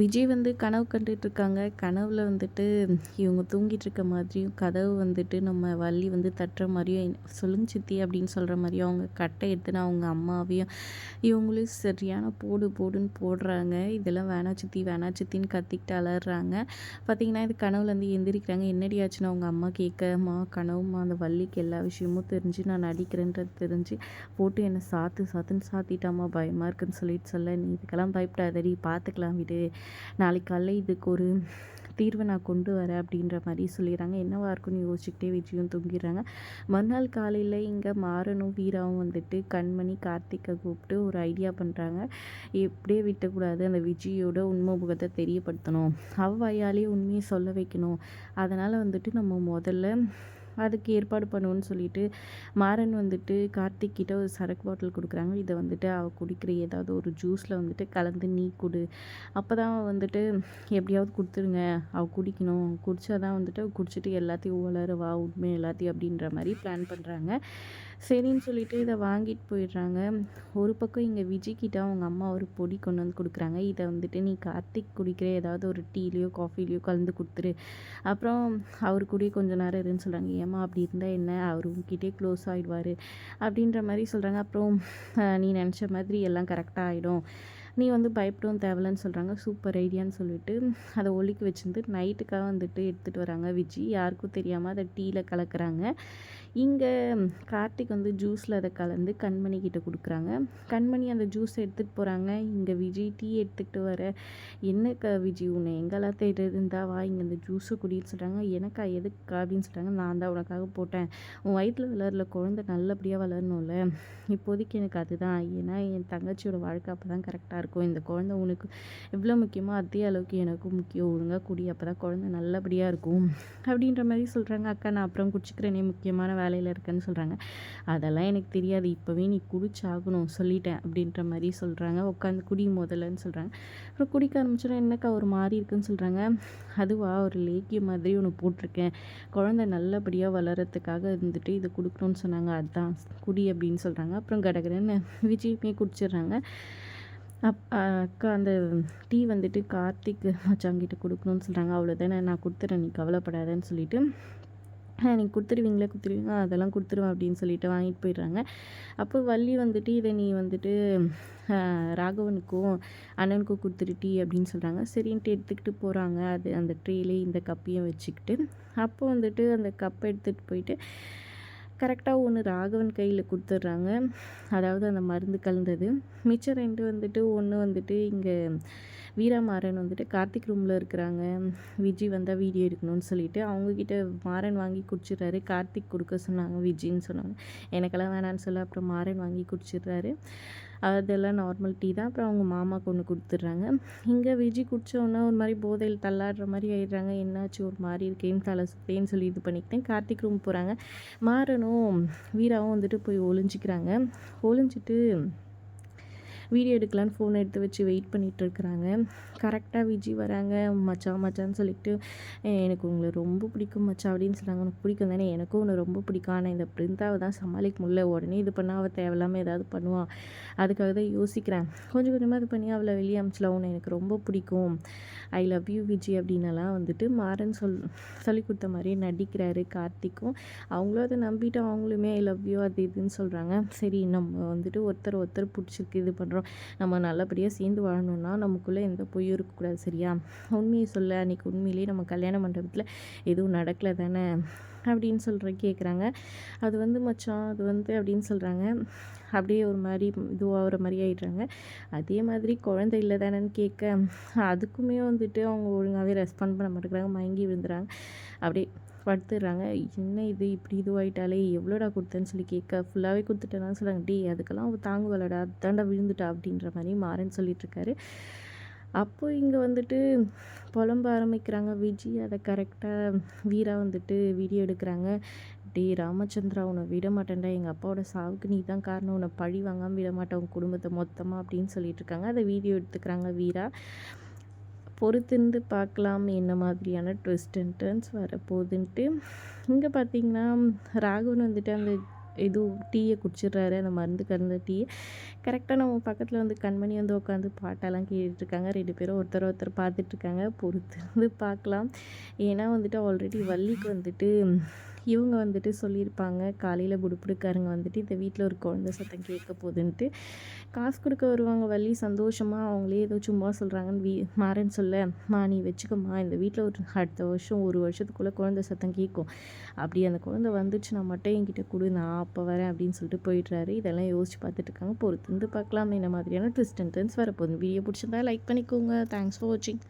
விஜய் வந்து கனவு கண்டுட்ருக்காங்க. கனவில் வந்துட்டு இவங்க தூங்கிட்டு இருக்க மாதிரியும் கதவு வந்துட்டு நம்ம வள்ளி வந்து தட்டுற மாதிரியும் சொல்லுங்க சித்தி அப்படின்னு சொல்கிற மாதிரியும் அவங்க கட்டை எடுத்துன்னு அவங்க அம்மாவையும் இவங்களும் சரியான போடு போடுன்னு போடுறாங்க. இதெல்லாம் வேணா சித்தி வேணா சித்தின்னு கத்திக்கிட்டு அலறாங்க. பார்த்தீங்கன்னா இது கனவுலேருந்து எந்திரிக்கிறாங்க. என்னடி ஆச்சுன்னு அவங்க அம்மா கேட்கமா கனவுமா அந்த வள்ளிக்கு எல்லா விஷயமும் தெரிஞ்சு நான் நடிக்கிறேன்றது தெரிஞ்சு போட்டு என்னை சாத்து சாத்துன்னு சாத்திட்டாமா பயமாக இருக்குன்னு சொல்லிட்டு சொல்ல நீ இதுக்கெல்லாம் பயப்படாதடி பார்த்துக்கலாம் விடு நாளைக்கு காலைல இதுக்கு ஒரு தீர்வை நான் கொண்டு வரேன் அப்படின்ற மாதிரி சொல்லிடுறாங்க. என்னவா இருக்குன்னு யோசிச்சுக்கிட்டே விஜயும் தூங்கிடுறாங்க. மறுநாள் காலையில் இங்கே மாறனும் வீராவும் வந்துட்டு கண்மணி கார்த்திகை கூப்பிட்டு ஒரு ஐடியா பண்ணுறாங்க எப்படியே விட்டக்கூடாது அந்த விஜயோட உண்மை முகத்தை தெரியப்படுத்தணும் அவ்வையாலே உண்மையை சொல்ல வைக்கணும். அதனால் வந்துட்டு நம்ம முதல்ல அதுக்கு ஏற்பாடு பண்ணுவோன்னு சொல்லிட்டு மாறன் வந்துட்டு கார்த்திக் கிட்ட ஒரு சரக்கு பாட்டில் கொடுக்குறாங்க. இதை வந்துட்டு அவள் குடிக்கிற ஏதாவது ஒரு ஜூஸில் வந்துட்டு கலந்து நீ கொடு. அப்போ தான் வந்துட்டு எப்படியாவது கொடுத்துருங்க. அவள் குடிக்கணும். குடித்தா தான் வந்துட்டு குடிச்சிட்டு எல்லாத்தையும் வளருவா உண்மை எல்லாத்தையும் அப்படின்ற மாதிரி பிளான் பண்ணுறாங்க சரின்னு சொல்லிட்டு இதை வாங்கிட்டு போயிடுறாங்க. ஒரு பக்கம் இங்கே விஜய்கிட்ட அவங்க அம்மா ஒரு பொடி கொண்டு வந்து கொடுக்குறாங்க. இதை வந்துட்டு நீ கார்த்திக் குடிக்கிற ஏதாவது ஒரு டீலேயோ காஃபிலேயோ கலந்து கொடுத்துரு. அப்புறம் அவர் கூட கொஞ்சம் நேரம் இருன்னு சொல்கிறாங்க ஏமா அப்படி இருந்தால் என்ன? அவர் உங்ககிட்டே க்ளோஸ் ஆகிடுவார் அப்படின்ற மாதிரி சொல்கிறாங்க அப்புறம் நீ நினச்ச மாதிரி எல்லாம் கரெக்டாக ஆகிடும் நீ வந்து பயப்படவும் தேவையில்லன்னு சொல்கிறாங்க சூப்பர் ஐடியான்னு சொல்லிட்டு அதை ஒலிக்க வச்சுருந்து நைட்டுக்காக வந்துட்டு எடுத்துகிட்டு வராங்க விஜி. யாருக்கும் தெரியாமல் அதை டீயில் கலக்கிறாங்க. இங்கே கார்த்திக் வந்து ஜூஸில் அதை கலந்து கண்மணி கிட்ட கொடுக்குறாங்க. கண்மணி அந்த ஜூஸை எடுத்துகிட்டு போகிறாங்க இங்கே விஜய் டீ எடுத்துக்கிட்டு வர. என்ன க விஜய் உன்னை எங்கெல்லாம் தேடி இருந்தா? வா இங்கே இந்த ஜூஸை குடின்னு சொல்கிறாங்க எனக்கா எதுக்கா அப்படின்னு சொல்கிறாங்க நான் தான் உனக்காக போட்டேன். உன் வயிற்றில் வளரல குழந்தை நல்லபடியாக வளரணும்ல. இப்போதைக்கு எனக்கு அதுதான். ஏன்னா என் தங்கச்சியோட வாழ்க்கை அப்போ தான் கரெக்டாக இருக்கும். இந்த குழந்தை உனக்கு எவ்வளோ முக்கியமோ? அதே அளவுக்கு எனக்கும் முக்கியம். ஒழுங்காக குடி. அப்போ தான் குழந்தை நல்லபடியாக இருக்கும். அப்படின்ற மாதிரி சொல்கிறாங்க அக்கா நான் அப்புறம் குடிச்சிக்கிறேனே. முக்கியமான வேலையில் இருக்கேன்னு சொல்கிறாங்க அதெல்லாம் எனக்கு தெரியாது. இப்போவே நீ குடிச்சாகணும். சொல்லிட்டேன். அப்படின்ற மாதிரி சொல்கிறாங்க உட்காந்து குடி முதல்லன்னு சொல்கிறாங்க அப்புறம் குடிக்க ஆரம்பிச்சோன்னா என்னக்கா ஒரு மாதிரி இருக்குன்னு சொல்கிறாங்க அதுவா? ஒரு லேக்கிய மாதிரி ஒன்று போட்டிருக்கேன். குழந்தை நல்லபடியாக வளரத்துக்காக இருந்துட்டு இதை கொடுக்கணும்னு சொன்னாங்க. அதுதான் குடி அப்படின்னு சொல்கிறாங்க அப்புறம் கடகடன்னு விஜயமே குடிச்சிடுறாங்க. அப் அக்கா அந்த டீ வந்துட்டு கார்த்திக் மச்சாங்கிட்ட கொடுக்கணுன்னு சொல்கிறாங்க அவ்வளோதானே நான் கொடுத்துறேன் நீ கவலைப்படாதேன்னு சொல்லிவிட்டு நீங்கள் கொடுத்துருவீங்களே கொடுத்துருவீங்க அதெல்லாம் கொடுத்துருவேன் அப்படின்னு சொல்லிட்டு வாங்கிட்டு போயிடுறாங்க. அப்போ வள்ளி வந்துட்டு இதை நீ வந்துட்டு ராகவனுக்கும் அண்ணனுக்கும் கொடுத்துருட்டி அப்படின்னு சொல்கிறாங்க சரின்ட்டு எடுத்துக்கிட்டு போகிறாங்க அது அந்த ட்ரேலே இந்த கப்பையும் வச்சுக்கிட்டு. அப்போ வந்துட்டு அந்த கப்பை எடுத்துகிட்டு போயிட்டு கரெக்டாக ஒன்று ராகவன் கையில் கொடுத்துட்றாங்க. அதாவது அந்த மருந்து கலந்தது. மிச்சம் ரெண்டு வந்துட்டு ஒன்று வந்துட்டு இங்கே வீரா மாறன் வந்துட்டு கார்த்திக் ரூமில் இருக்கிறாங்க. விஜய் வந்தால் வீடியோ எடுக்கணும்னு சொல்லிட்டு அவங்கக்கிட்ட மாறன் வாங்கி குடிச்சிடுறாரு. கார்த்திக் கொடுக்க சொன்னாங்க விஜின்னு சொன்னாங்க. எனக்கெல்லாம் வேணான்னு சொல்ல. அப்புறம் மாறன் வாங்கி குடிச்சிடுறாரு. அதெல்லாம் நார்மல் டீ தான். அப்புறம் அவங்க மாமாவுக்கு ஒன்று கொடுத்துட்றாங்க. இங்கே விஜி குடித்தோன்னா ஒரு மாதிரி போதையில் தள்ளாடுற மாதிரி ஆயிடுறாங்க. என்னாச்சு? ஒரு மாதிரி இருக்கேன்னு தலை சுத்தேன்னு சொல்லி இது பண்ணிக்கிட்டேன் கார்த்திக் ரூம் போகிறாங்க மாறனும் வீராவும் வந்துட்டு போய் ஒளிஞ்சிக்கிறாங்க. ஒளிஞ்சிட்டு வீடியோ எடுக்கலான்னு ஃபோன் எடுத்து வச்சு வெயிட் பண்ணிகிட்டு இருக்கிறாங்க. கரெக்டாக விஜி வராங்க. மச்சா மச்சான்னு சொல்லிட்டு எனக்கு உங்களை ரொம்ப பிடிக்கும் மச்சா அப்படின்னு சொன்னாங்க உனக்கு பிடிக்கும் தானே? எனக்கும் உன்னை ரொம்ப பிடிக்கும். ஆனால் இந்த பிரிந்தாவை தான் சமாளிக்க முடியல. உடனே இது பண்ணால் அவள் தேவையில்லாமல் ஏதாவது பண்ணுவான் அதுக்காக தான் யோசிக்கிறேன். கொஞ்சம் கொஞ்சமாக இது பண்ணி அவளை வெளியே அமிச்சலாம் உன்னை எனக்கு ரொம்ப பிடிக்கும். ஐ லவ் யூ விஜி அப்படின்னலாம் வந்துட்டு மாறன் சொல் சொல்லி கொடுத்த மாதிரியே நடிக்கிறாரு கார்த்திக்கும். அவங்களும் அதை நம்பிட்டு அவங்களுமே ஐ லவ் யூ அது இதுன்னு சொல்கிறாங்க சரி நம்ம வந்துட்டு ஒருத்தர் ஒருத்தர் பிடிச்சிருக்கு இது பண்ணுறோம் நம்ம நல்லபடியாக சேர்ந்து வாழணும்னா நமக்குள்ளே எந்த பொய்யும் இருக்கக்கூடாது சரியா? உண்மையை சொல்ல அன்றைக்கி உண்மையிலேயே நம்ம கல்யாண மண்டபத்தில் எதுவும் நடக்கலை தானே அப்படின்னு சொல்கிற கேட்குறாங்க அது வந்து மச்சான் அது வந்து அப்படின்னு சொல்கிறாங்க அப்படியே ஒரு மாதிரி இதுவாகிற மாதிரி ஆகிடுறாங்க அதே மாதிரி குழந்தை இல்லை தானேன்னு கேட்க அதுக்குமே வந்துட்டு அவங்க ஒழுங்காகவே ரெஸ்பாண்ட் பண்ண மாட்டேங்கிறாங்க. மயங்கி விழுந்துறாங்க. அப்படியே படுத்துடுறாங்க. என்ன இது? இப்படி இதுவாயிட்டாலே எவ்வளோடா கொடுத்தேன்னு சொல்லி கேட்க ஃபுல்லாகவே கொடுத்துட்டேன்னு சொல்கிறாங்க டே அதுக்கெல்லாம் அவள் தாங்குவலடா அதாண்டா விழுந்துட்டா அப்படின்ற மாதிரி மாறன்னு சொல்லிட்டுருக்காரு அப்போது இங்கே வந்துட்டு புலம்ப ஆரம்பிக்கிறாங்க. விஜய் அதை கரெக்டாக வீரா வந்துட்டு வீடியோ எடுக்கிறாங்க. டே ராமச்சந்திரா உன்னை விட மாட்டேன்டா. எங்கள் அப்பாவோட சாவுக்கு நீ தான் காரணம். உன்னை பழி வாங்காமல் விட மாட்டேன். உன் குடும்பத்தை மொத்தமாக அப்படின்னு சொல்லிட்டு இருக்காங்க. அதை வீடியோ எடுத்துக்கிறாங்க வீரா. பொறுத்திருந்து பார்க்கலாம் என்ன மாதிரியான ட்விஸ்ட் அண்ட் டர்ன்ஸ் வரப்போகுதுன்ட்டு. இங்கே பார்த்தீங்கன்னா ராகவன் வந்துட்டு அந்த எதுவும் டீயை குடிச்சிடுறாரு அந்த மருந்து கலந்த டீயை கரெக்டாக நம்ம பக்கத்தில் வந்து கண்மணி வந்து உட்காந்து பாட்டெல்லாம் கேட்டுட்ருக்காங்க. ரெண்டு பேரும் ஒருத்தர் ஒருத்தர் பார்த்துட்ருக்காங்க. பொறுத்து வந்து பார்க்கலாம். ஏன்னா வந்துட்டு ஆல்ரெடி வள்ளிக்கு வந்துட்டு இவங்க வந்துட்டு சொல்லியிருப்பாங்க காலையில் புடுப்புடுக்காரங்க வந்துட்டு இந்த வீட்டில் ஒரு குழந்த சத்தம் கேட்க போகுதுன்ட்டு. காசு கொடுக்க வருவாங்க வள்ளி சந்தோஷமாக அவங்களே ஏதோ சும்மா சொல்கிறாங்கன்னு வீ மாறேன்னு சொல்ல மா நீ வச்சுக்கோமா இந்த வீட்டில் ஒரு அடுத்த வருஷம் ஒரு வருஷத்துக்குள்ளே குழந்த சத்தம் கேட்கும். அப்படி அந்த குழந்த வந்துச்சுன்னா மட்டும் என்கிட்ட கொடு நான் அப்போ வரேன் அப்படின்னு சொல்லிட்டு போயிடுறாரு. இதெல்லாம் யோசிச்சு பார்த்துட்டு இருக்காங்க. பொறுத்து வந்து பார்க்கலாம். என்ன மாதிரியான ட்விஸ்ட் அண்ட் டர்ன்ஸ் வரப்போகுது. வீடியோ பிடிச்சிருந்தா லைக் பண்ணிக்கோங்க. தேங்க்ஸ் ஃபார் வாட்சிங்